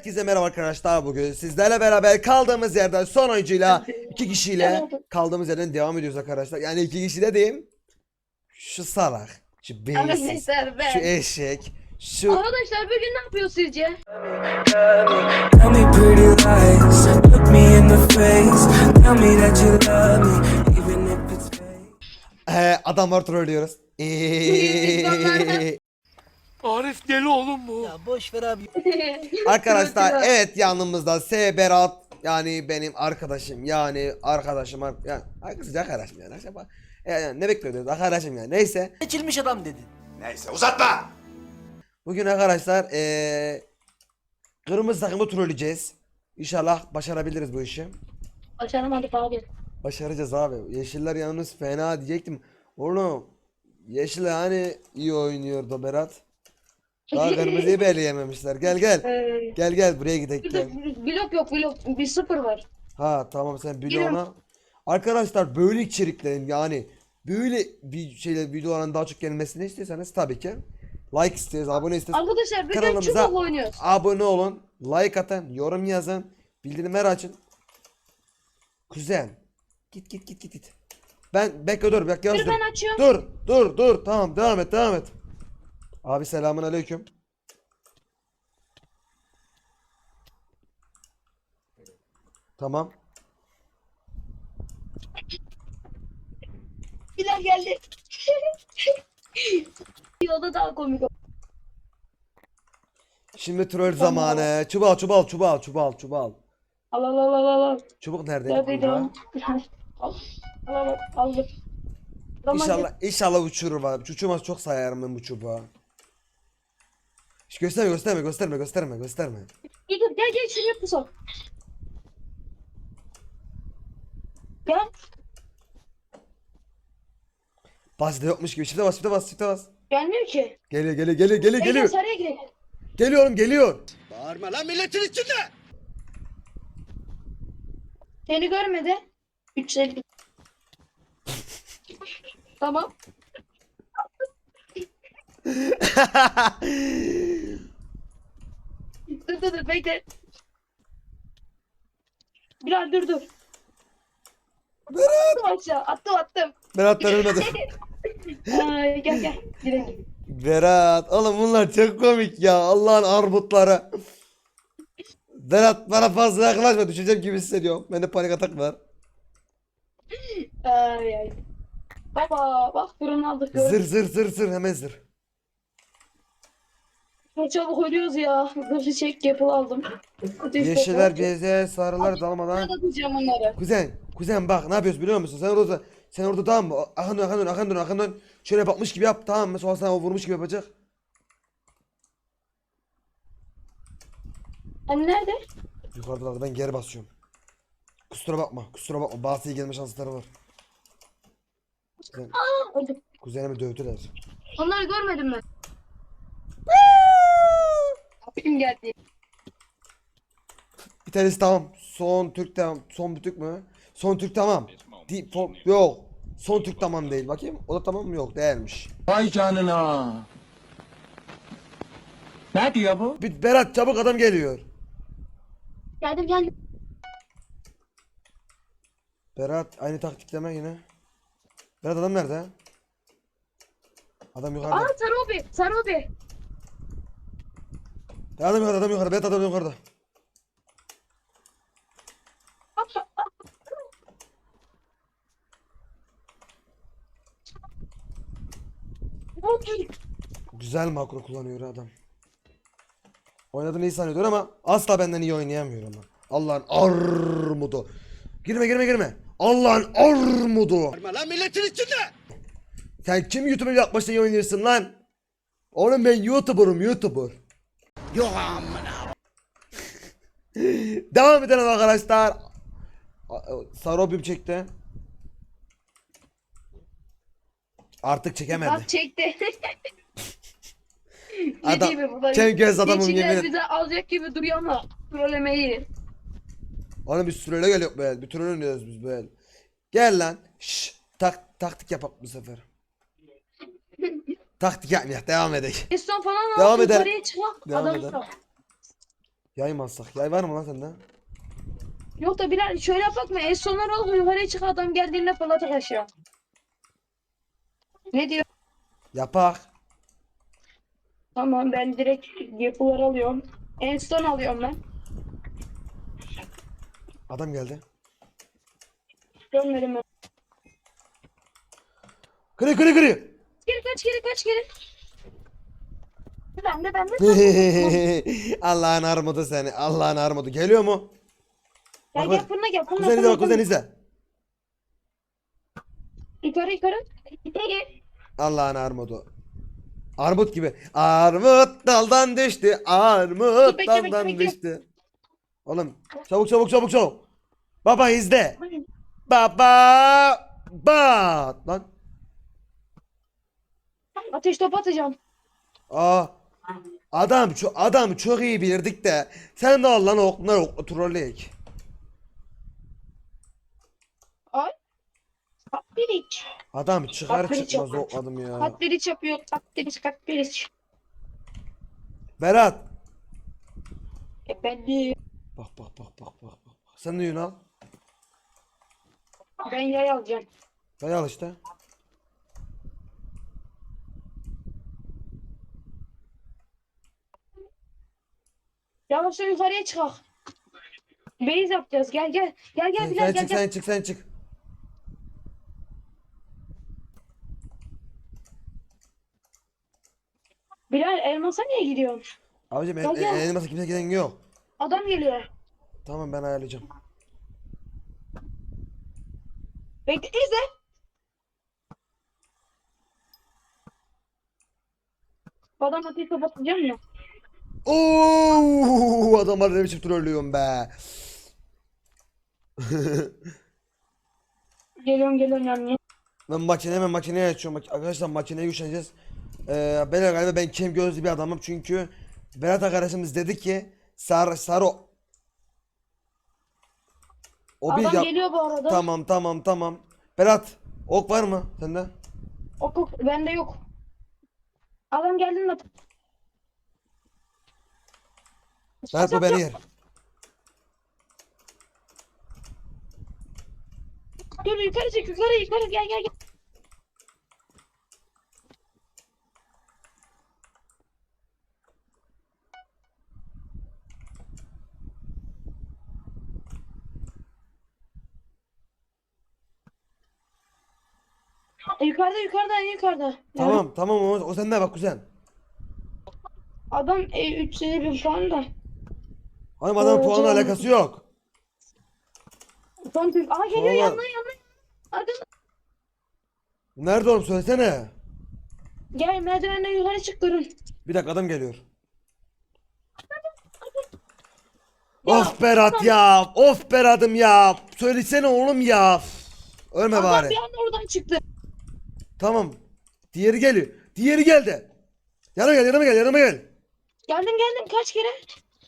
Herkese merhaba arkadaşlar bugün sizlerle beraber kaldığımız yerden son oyuncuyla iki kişiyle kaldığımız yerden devam ediyoruz arkadaşlar. Yani iki kişi dediğim şu salak, şu beyinsiz, Arkadaşlar ben. şu eşek, şu Arkadaşlar bugün ne yapıyor sizce? Tell me pretty lies, look me in the face. Tell me that you love me, even if it's fake. Ee, adamlar trollüyoruz. Ee, Arif deli oğlum bu. arkadaşlar evet yanımızda S Berat yani benim arkadaşım yani arkadaşım ar- yani kısaca arkadaşım yani. Yani ne bekliyordunuz arkadaşım yani neyse. Seçilmiş adam dedin. Neyse uzatma. Bugün arkadaşlar eee kırmızı takımı trolleyeceğiz. İnşallah başarabiliriz bu işi. Başaramadık abi. Başaracağız abi. Yeşiller yalnız fena diyecektim. Oğlum Yeşiller hani iyi oynuyordu Berat. Daha kırmızıyı belirleyememişler. Gel gel. Ee, Gel gel buraya gidelim gel. blok yok blok. Bir sıfır var. Ha tamam sen videona. Arkadaşlar böyle içeriklerin yani böyle bir şeyler videoların daha çok gelmesini istiyorsanız tabii ki like istiyoruz, abone istiyoruz. Arkadaşlar bugün Kanalımıza çubuk oynuyoruz. abone olun, like atın, yorum yazın, bildirimleri açın. Kuzen. Git git git git git. Ben bekle dur bek Dur yazdım. ben açıyorum. Dur dur dur tamam devam et devam et. Abi selamun aleyküm. Tamam. Bilal geldi. Yolda daha komik oldu. Şimdi troll zamanı. Çubal çubal çubal çubal çubal. Al al al al al. Çubuk nerede? Neredeydi? Al. Al al al. Aldım. İnşallah inşallah uçurur bana. Uçurmaz çok sayarım ben bu çubuğa. Hiç gösterme gösterme gösterme gösterme gösterme. Gel gel gel, şuraya pusal. Gel. Basite yokmuş gibi. Çifte bas çifte bas çifte bas. Gelmiyor ki. Geliyor geliyor geliyor geliyor Gel gel geliyor. sarıya gidelim. Geliyorum geliyor. Bağırma lan milletin içinde. Seni görmedi. 350. tamam. Dur dur dur bekle. Bilal dur dur. Attım aşağı. Attım attım. Berat ölmedi. Ay, gel gel. Gidelim. Berat oğlum bunlar çok komik ya. Allah'ın arbutları. Berat bana fazla yaklaşma düşeceğim gibi hissediyorum. Bende panik atak var. Ay ay. Baba bak fırın aldık Zır zır zır zır hemen zır. Çok çabuk ölüyoruz ya. Dur çek yapıl aldım. Yeşiller, beyazlar, sarılar dalmadan. Ben atacağım onları. Kuzen, kuzen bak ne yapıyoruz biliyor musun? Sen orada sen orada tamam mı? Akan dön, akan dön, akan dön, akan dön. Şöyle bakmış gibi yap tamam mı? Sonra sana o vurmuş gibi yapacak. Hani nerede? Yukarıda ben geri basıyorum. Kusura bakma, kusura bakma. İyi gelme şansları var. Kuzen, Öldüm. kuzenimi dövdüler. Onları görmedim ben. Abim geldi. Bir tanesi tamam. Son Türk tamam. Son bir Türk mü? Son Türk tamam. Di, fo- yok. Son Türk tamam değil. Bakayım. O da tamam mı? Yok değilmiş. Vay canına. Ne diyor bu? Bir Berat çabuk adam geliyor. Geldim geldim. Berat aynı taktikleme yine. Berat adam nerede? Adam yukarıda. Aa Sarobi. Sarobi. Adam yukarıda, adam yukarıda. Berat adam yukarıda. Güzel makro kullanıyor adam. Oynadığını iyi zannediyor ama asla benden iyi oynayamıyor ama. Allah'ın armudu. Girme girme girme. Allah'ın armudu. Bağırma lan milletin içinde. Sen kim YouTube'a yaklaşta iyi oynuyorsun lan? Oğlum ben YouTuber'ım YouTuber. Yok amına. Devam edelim arkadaşlar. Sarobim çekti. Artık çekemedi. Bak çekti. Adam-. Ken göz adamım yemin et. bize alacak gibi duruyor ama trollemeyi. Oğlum biz süreyle geliyor böyle. Bir türlü oynuyoruz biz böyle. Gel lan. Şşş. Tak, taktik yapak bu sefer. taktik yapmaya devam edelim. Eston falan Devam aldı edelim. yukarıya çıkmak. Devam Adam edelim. yok. Yay mı alsak? Yay var mı lan sende? Yok da Bilal şöyle? En sonlar olup yukarıya çık adam geldiğinde fırlatır aşağı. Ne diyor? Yapak. Tamam ben direkt yapıları alıyorum. En son alıyorum ben. Adam geldi. Görmedim ben. Kırı kırı kırı. Geri kaç geri kaç geri. Ben de ben de. Allah'ın armudu seni. Allah'ın armudu. Geliyor mu? Gel Bak gel fırına gel fırına Kuzen izle bak kuzen izle. Yukarı yukarı. Allah'ın armudu. Armut gibi. Armut daldan düştü. Armut Bekle, bekle, daldan bekle. düştü. Oğlum çabuk çabuk çabuk çabuk. Baba izle. Baba bat lan. Ateş top atacağım. Aa. Adam çok adam çok iyi bilirdik de sen de al lan oklar ok trolleyek. Ay. Katliriç. Adam çıkar Aferin çıkmaz çok. okladım ya. Katliriç yapıyor. Katliriç katliriç. Berat. E ben de Bak bak bak bak bak bak. Sen de Yunan. ben yay alacağım. Dayı al işte. Yavaşça yukarıya çıkak. Beyz yapacağız. Gel gel. Gel gel Bilal sen gel çık gel. sen çık sen çık. Bilal elmasa niye gidiyorsun? Abicim el, Gel, gel. el, elması kimse giden yok. Adam geliyor. Tamam ben ayarlayacağım. Bekle izle. Adam ateşi kapatacağım mı? Oo adamlar ne biçim trollüyorum be. Geliyorum geliyorum yanına. Ben makine hemen makineye açıyorum. Mak- Arkadaşlar makineye güçleneceğiz. Ee, ben galiba ben kem gözlü bir adamım çünkü Berat arkadaşımız dedi ki sarı sarı o bir Adam yap- geliyor bu arada. Tamam tamam tamam. Berat ok var mı sende? Ok ok bende yok. Adam geldi mi? Bu beni yer. Dur yukarı çık yukarı yukarı gel gel gel. Yukarıda yukarıda en yukarıda. Tamam tamam o, o sende bak kuzen. Adam e, 300 bin puan da. Hanım adamın puanla alakası yok. Son Türk. Aa geliyor Vallahi- yanına yanına. Arkada. Nerede oğlum söylesene. Gel merdivenden yukarı çık durun. Bir dakika adam geliyor. Of Berat ya. Of Berat'ım ya. Söylesene oğlum ya. Ölme Adam bari. bir anda oradan çıktı. Tamam. Diğeri geliyor. Diğeri geldi. Yanıma gel, yanıma gel, yanıma gel. Geldim geldim kaç kere.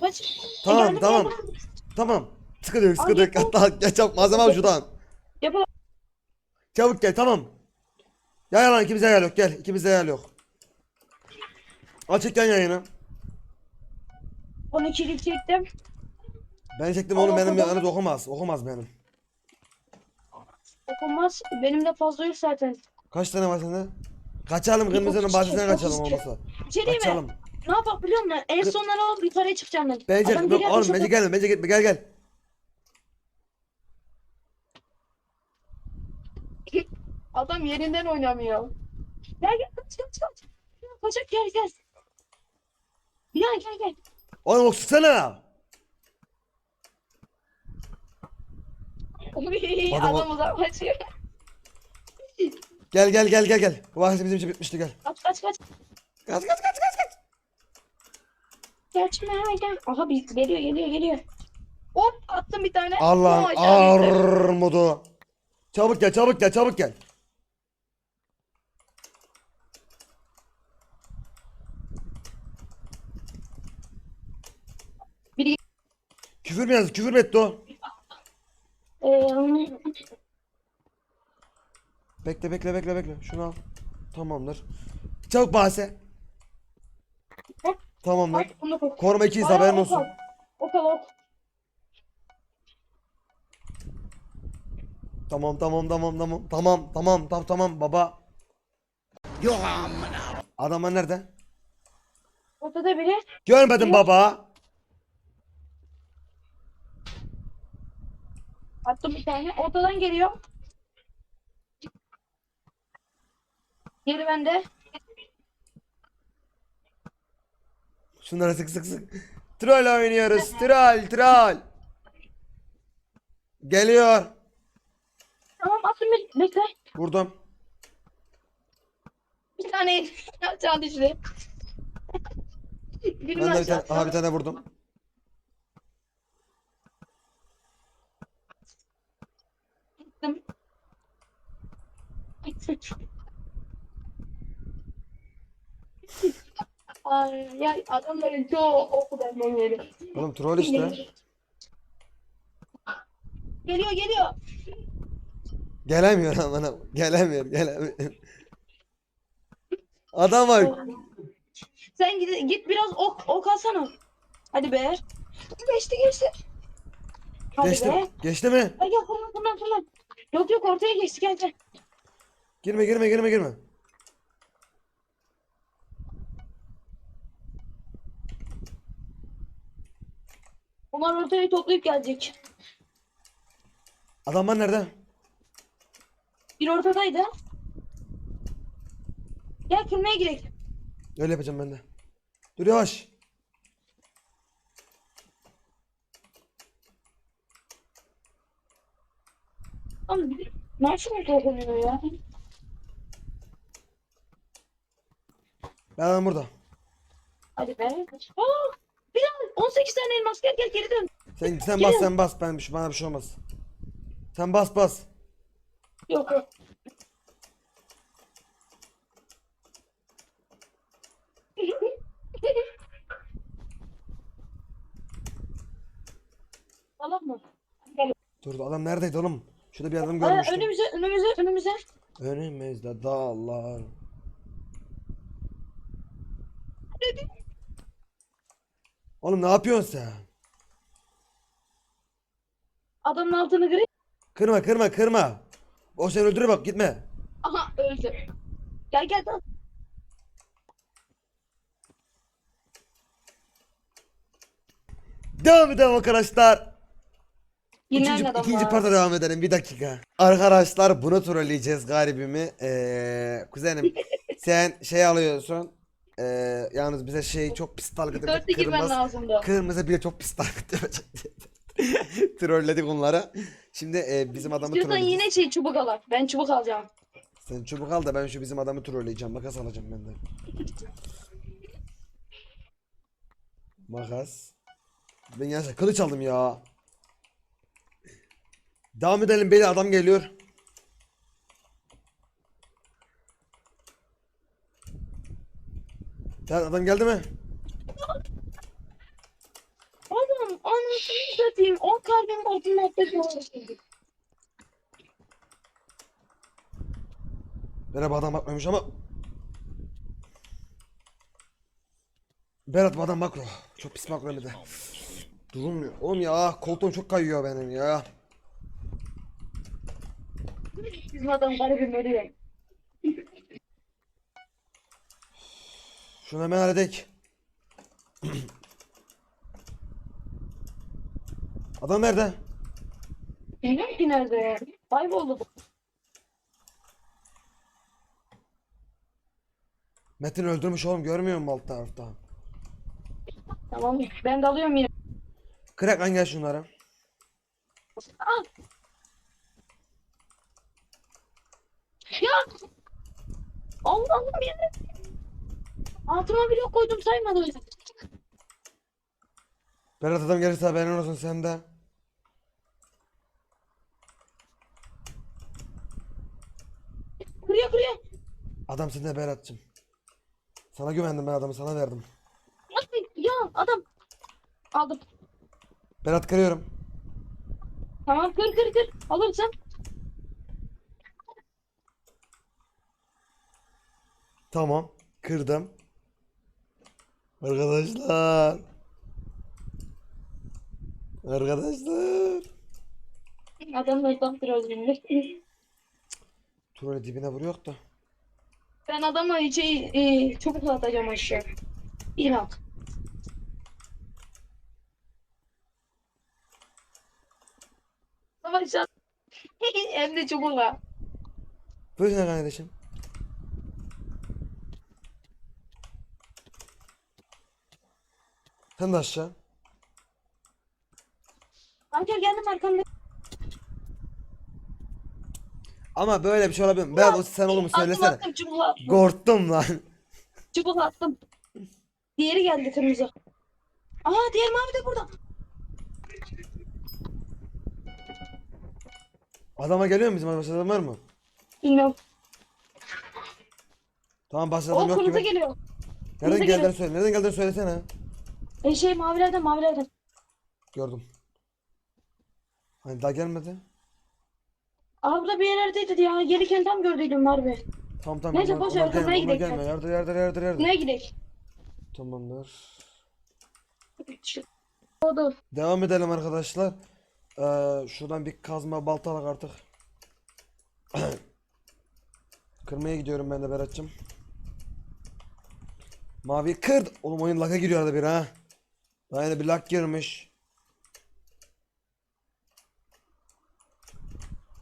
Kaç. E, Tamam, geldim, tamam. Tamam. Sıkıdık. yapalım. Hatta gel çabuk malzeme al şuradan. Yapalım. Çabuk gel, tamam. Ya yalan ikimize yer yok. Gel, ikimize yer yok. Açık yan yayını. 12'lik çektim. Ben çektim oğlum benim yanımda okumaz. Okumaz benim. Okunmaz. Benim de fazla yok zaten. Kaç tane var sende? Kaçalım kırmızının iki, kaçalım olmasa. Bir şey Kaçalım. mi? Ne yapak biliyor musun? En sonları alıp yukarıya çıkacağım ben. Bence Adam yok geliyor, oğlum ateş bence gelme bence gitme gel gel. Adam yerinden oynamıyor. Gel gel kaç kaç kaç. Kaçak gel gel. Bilal gel gel. Oğlum okusana. Uy, Adam- Adam uzaklaşıyor. Gel gel gel gel gel. Bu bahsi bizim için bitmişti gel. Kaç kaç kaç. Kaç kaç kaç kaç kaç. Geçme gel. Aha bir geliyor geliyor geliyor. Hop attım bir tane. Aşağı düştü. armudu. Çabuk gel çabuk gel çabuk gel. Biri Küfür mü yazdı? Küfür mü etti o? Eee, Bekle bekle bekle bekle. Şunu al. Tamamdır. Çabuk bahse. Hop. Tamamdır. Bak bunu koy. Koruma 2'yiz Bayağı haberin ok olsun. al. Ok al ok. Tamam tamam tamam tamam tamam tamam tamam tamam baba. Yok amına. Adamlar nerede? Ortada biri. Görmedim baba. Attım bir tane. Ortadan geliyor. Geri bende. Şunları sık sık sık. Troll oynuyoruz. Troll troll. Geliyor. Tamam attım bir. Bekle. Vurdum. Bir tane düştü. Birini Ben de bir tane, aha bir tane vurdum. attım. Ay, ya adamların çoğu oku benden yeri. Oğlum troll işte. Geliyor geliyor. Gelemiyor amına. Gelemiyor gelemiyor. Adam var. Sen git, git biraz ok, ok alsana. Hadi be. Geçti geçti. Hadi Geçti. be. Geçti mi? Ay fırlan fırlan fırlan. Yok yok ortaya geçti gel gel. Girme girme girme girme. Onlar ortaya toplayıp gelecek. Adamlar nerede? Bir ortadaydı. Gel kırmaya girelim. Öyle yapacağım ben de. Dur yavaş. Ama bir- nasıl ortaya ya? Ben adam burada. Hadi be. Aa, 18 tane elmas gel gel geri dön. Sen sen Gelin. bas sen bas. Ben şu bana bir şey olmaz. Sen bas bas. Yok yok. Tamam mı? Dur adam neredeydi oğlum? Şurada bir adam Aa, görmüştüm. önümüze önümüze önümüze. Önümüzde dağlar. Oğlum ne yapıyorsun sen? Adamın altını kırıyor. Kırma kırma kırma. O seni öldürür bak gitme. Aha öldü. Gel gel gel. Devam edelim arkadaşlar. Yine İkinci, adam ikinci var. parta devam edelim bir dakika. Arkadaşlar bunu trolleyeceğiz garibimi. Ee, kuzenim sen şey alıyorsun. Ee, yalnız bize şey çok pis dalga Dörtte girmen Kırmızı, lazımdı. kırmızı bile çok pis dalga Trolledik onları. Şimdi e, bizim adamı İstiyorsan trolleyeceğiz. yine şey çubuk al. Ben çubuk alacağım. Sen çubuk al da ben şu bizim adamı trolleyeceğim. Makas alacağım ben de. Makas. Ben ya kılıç aldım ya. Devam edelim beni adam geliyor. Ya adam geldi mi? Oğlum anasını satayım. O kalbim altın atladı. Merhaba adam bakmamış ama. Berat bu adam makro. Çok pis makro hem de. Durulmuyor. Oğlum ya koltuğum çok kayıyor benim ya. Bizim adam garibim ölüyor. Şunu hemen halledek. Adam nerede? Bilmiyorum ki nerede. Kayboldu. Metin öldürmüş oğlum görmüyor musun alt tarafta? Tamam ben de alıyorum yine. Kırak lan gel şunlara. Al. Ya. Allah'ım ya. Altıma blok koydum saymadı öyle. Berat adam gelirse haberin olsun sende. Kırıyor kırıyor. Adam sende Berat'cığım. Sana güvendim ben adamı sana verdim. Ay, Ya adam. Aldım. Berat kırıyorum. Tamam kır kır kır. Alırsın. Tamam. Kırdım. Arkadaşlar. Arkadaşlar. Adamla uzaktır özgürlük. Tuvalet dibine vuruyor da. Ben adama şey, e, çubukla atacağım aşağı. İnat. Savaş at. Hem de çubukla. Buyurun kardeşim. Sen de aşağı. Kanka geldim arkamda. Ama böyle bir şey olabilir mi? Ben o sen oğlum Attım söylesene. attım çubukla. Korktum lan. Çubukla attım. Diğeri geldi kırmızı. Aa diğer mavi de burada. Adama geliyor mu bizim adam var mı? Bilmiyorum. Tamam başka O adam yok kırmızı gibi. geliyor. Nereden kırmızı geldiğini geliyor. söyle. Nereden geldiğini söylesene. E şey mavilerden mavilerden. Gördüm. Hani daha gelmedi. Abla bir yerlerdeydi ya. Gelirken tam gördüydüm harbi. Tamam tamam. Neyse, boş ver, kafaya gidelim. gelme. Yardır yardır yardır yardır. Ne gidelim? Tamamdır. Oldu. Devam edelim arkadaşlar. Ee, şuradan bir kazma balta alak artık. Kırmaya gidiyorum ben de Berat'cığım. Mavi kırd. Oğlum oyun laka giriyor arada bir ha. Daha yeni bir lak girmiş.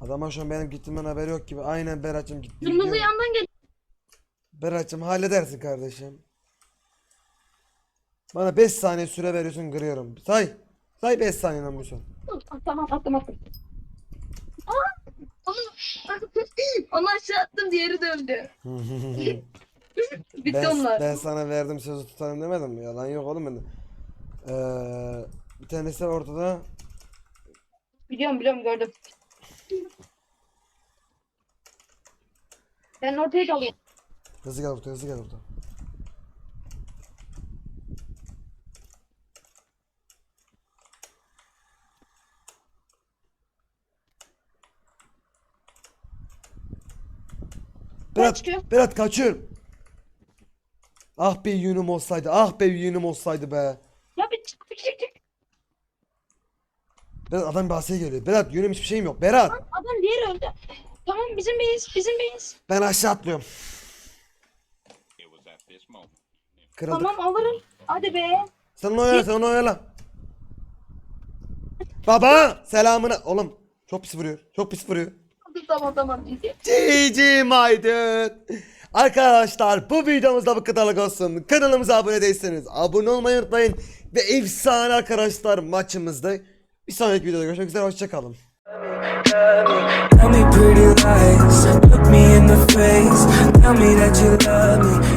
Adama şu an benim gittiğimden haberi yok gibi. Aynen Berat'cığım gitti. Kırmızı yandan gel. Berat'cığım halledersin kardeşim. Bana 5 saniye süre veriyorsun kırıyorum. Say. Say 5 saniyeden bu son. Tamam attım attım. Aa! Onu, onu aşağı attım diğeri döndü. Bitti ben, onlar. ben sana verdim sözü tutarım demedim mi? Yalan yok oğlum bende. Ee, bir tanesi ortada. Biliyorum biliyorum gördüm. Ben ortaya kalayım. Hızlı gel burada hızlı gel burada. Berat? Berat kaçıyorum. Ah be yünüm olsaydı, ah be yünüm olsaydı be. Ya bir çık çık çık. çık. Berat adam bahseye geliyor. Berat yünüm hiçbir şeyim yok. Berat, Adam diğeri öldü. Tamam bizim beyiz bizim beyiz. ben aşağı atlıyorum. Kırıldık. Tamam alırım. Hadi be. Sen onu oyala, sen onu oyala. Baba, selamına. Oğlum, çok pis vuruyor. Çok pis vuruyor. Tamam tamam. Cici Maydın. Arkadaşlar bu videomuzda bu kadarlık olsun. Kanalımıza abone değilseniz abone olmayı unutmayın. Ve efsane arkadaşlar maçımızda. Bir sonraki videoda görüşmek üzere. Hoşçakalın. Tell me pretty lies, look me in the face. Tell me that you love me,